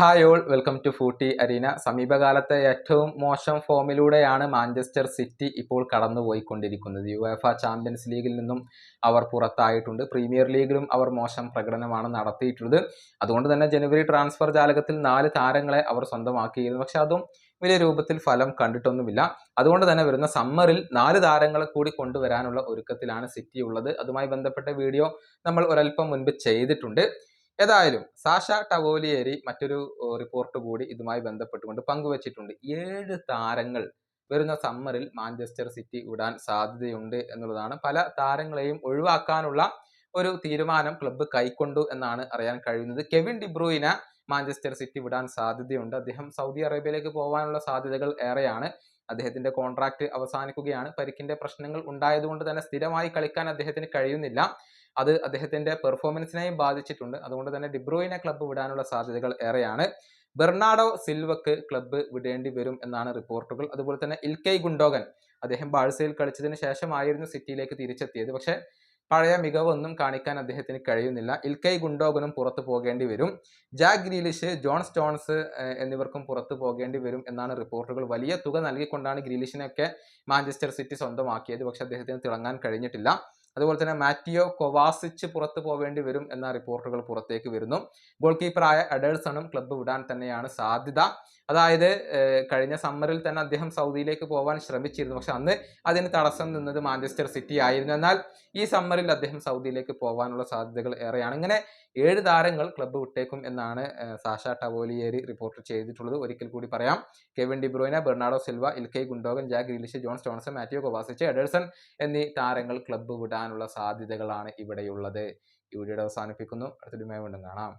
Hi all welcome to Footy Arena. സമീപകാലത്തെ ഏറ്റവും മോശം ഫോമിലൂടെയാണ് മാഞ്ചസ്റ്റർ സിറ്റി ഇപ്പോൾ കടന്നുപോയിക്കൊണ്ടിരിക്കുന്നത്. യു എഫ ചാമ്പ്യൻസ് ലീഗിൽ നിന്നും അവർ പുറത്തായിട്ടുണ്ട്. പ്രീമിയർ ലീഗിലും അവർ മോശം പ്രകടനമാണ് നടത്തിയിട്ടുള്ളത്. അതുകൊണ്ട് തന്നെ ജനുവരി ട്രാൻസ്ഫർ ജാലകത്തിൽ നാല് താരങ്ങളെ അവർ സ്വന്തമാക്കിയിരുന്നു. പക്ഷെ അതും വലിയ രൂപത്തിൽ ഫലം കണ്ടിട്ടൊന്നുമില്ല. അതുകൊണ്ട് തന്നെ വരുന്ന സമ്മറിൽ നാല് താരങ്ങളെ കൂടി കൊണ്ടുവരാനുള്ള ഒരുക്കത്തിലാണ് സിറ്റി ഉള്ളത്. അതുമായി ബന്ധപ്പെട്ട വീഡിയോ നമ്മൾ ഒരല്പം മുൻപ് ചെയ്തിട്ടുണ്ട്. ഏതായാലും സാഷ ടവോലിയേരി മറ്റൊരു റിപ്പോർട്ട് കൂടി ഇതുമായി ബന്ധപ്പെട്ടുകൊണ്ട് പങ്കുവച്ചിട്ടുണ്ട്. ഏഴ് താരങ്ങൾ വരുന്ന സമ്മറിൽ മാഞ്ചസ്റ്റർ സിറ്റി വിടാൻ സാധ്യതയുണ്ട് എന്നുള്ളതാണ്. പല താരങ്ങളെയും ഒഴിവാക്കാനുള്ള ഒരു തീരുമാനം ക്ലബ്ബ് കൈക്കൊണ്ടു എന്നാണ് അറിയാൻ കഴിയുന്നത്. കെവിൻ ഡിബ്രൂയിന മാഞ്ചസ്റ്റർ സിറ്റി വിടാൻ സാധ്യതയുണ്ട്. അദ്ദേഹം സൗദി അറേബ്യയിലേക്ക് പോകാനുള്ള സാധ്യതകൾ ഏറെയാണ്. അദ്ദേഹത്തിന്റെ കോൺട്രാക്ട് അവസാനിക്കുകയാണ്. പരിക്കിന്റെ പ്രശ്നങ്ങൾ ഉണ്ടായതുകൊണ്ട് തന്നെ സ്ഥിരമായി കളിക്കാൻ അദ്ദേഹത്തിന് കഴിയുന്നില്ല. അത് അദ്ദേഹത്തിന്റെ പെർഫോമൻസിനെയും ബാധിച്ചിട്ടുണ്ട്. അതുകൊണ്ട് തന്നെ ഡിബ്രോയിനെ ക്ലബ്ബ് വിടാനുള്ള സാധ്യതകൾ ഏറെയാണ്. ബെർണാഡോ സിൽവക്ക് ക്ലബ്ബ് വിടേണ്ടി വരും എന്നാണ് റിപ്പോർട്ടുകൾ അതുപോലെ തന്നെ ഇൽക്കൈ ഗുണ്ടോഗൻ അദ്ദേഹം ബാഴ്സയിൽ കളിച്ചതിന് ശേഷമായിരുന്നു സിറ്റിയിലേക്ക് തിരിച്ചെത്തിയത്. പക്ഷേ പഴയ മികവൊന്നും കാണിക്കാൻ അദ്ദേഹത്തിന് കഴിയുന്നില്ല. ഇൽക്കൈ ഗുണ്ടോഗനും പുറത്തു പോകേണ്ടി വരും. ജാക്ക് ഗ്രീലിഷ് ജോൺ സ്റ്റോൺസ് എന്നിവർക്കും പുറത്തു പോകേണ്ടി വരും എന്നാണ് റിപ്പോർട്ടുകൾ വലിയ തുക നൽകിക്കൊണ്ടാണ് ഗ്രീലിഷിനെയൊക്കെ മാഞ്ചസ്റ്റർ സിറ്റി സ്വന്തമാക്കിയത്. പക്ഷെ അദ്ദേഹത്തിന് തിളങ്ങാൻ കഴിഞ്ഞിട്ടില്ല. അതുപോലെ തന്നെ മാറ്റിയോ കൊവാസിച്ച് പുറത്തു പോവേണ്ടി വരും എന്ന റിപ്പോർട്ടുകൾ പുറത്തേക്ക് വരുന്നു. ഗോൾ കീപ്പറായ എഡേഴ്സണും ക്ലബ്ബ് വിടാൻ തന്നെയാണ് സാധ്യത. അതായത് കഴിഞ്ഞ സമ്മറിൽ തന്നെ അദ്ദേഹം സൗദിയിലേക്ക് പോകാൻ ശ്രമിച്ചിരുന്നു. പക്ഷെ അന്ന് അതിന് തടസ്സം നിന്നത് മാഞ്ചസ്റ്റർ സിറ്റി ആയിരുന്നു. എന്നാൽ ഈ സമ്മറിൽ അദ്ദേഹം സൗദിയിലേക്ക് പോകാനുള്ള സാധ്യതകൾ ഏറെയാണ്. ഇങ്ങനെ ഏഴ് താരങ്ങൾ ക്ലബ്ബ് വിട്ടേക്കും എന്നാണ് സാഷ ടവോലിയേരി റിപ്പോർട്ട് ചെയ്തിട്ടുള്ളത്. ഒരിക്കൽ കൂടി പറയാം. Kevin De Bruyne Bernardo Silva Ilkay Gundogan Jack Grealish John Stones Mateo Kovacic Ederson എന്നീ താരങ്ങൾ ക്ലബ്ബ് വിടാനുള്ള സാധ്യതകളാണ് ഇവിടെയുള്ളത്. ഈ വീഡിയോ അവസാനിപ്പിക്കുന്നു. അടുത്തൊരു വീണ്ടും കാണാം.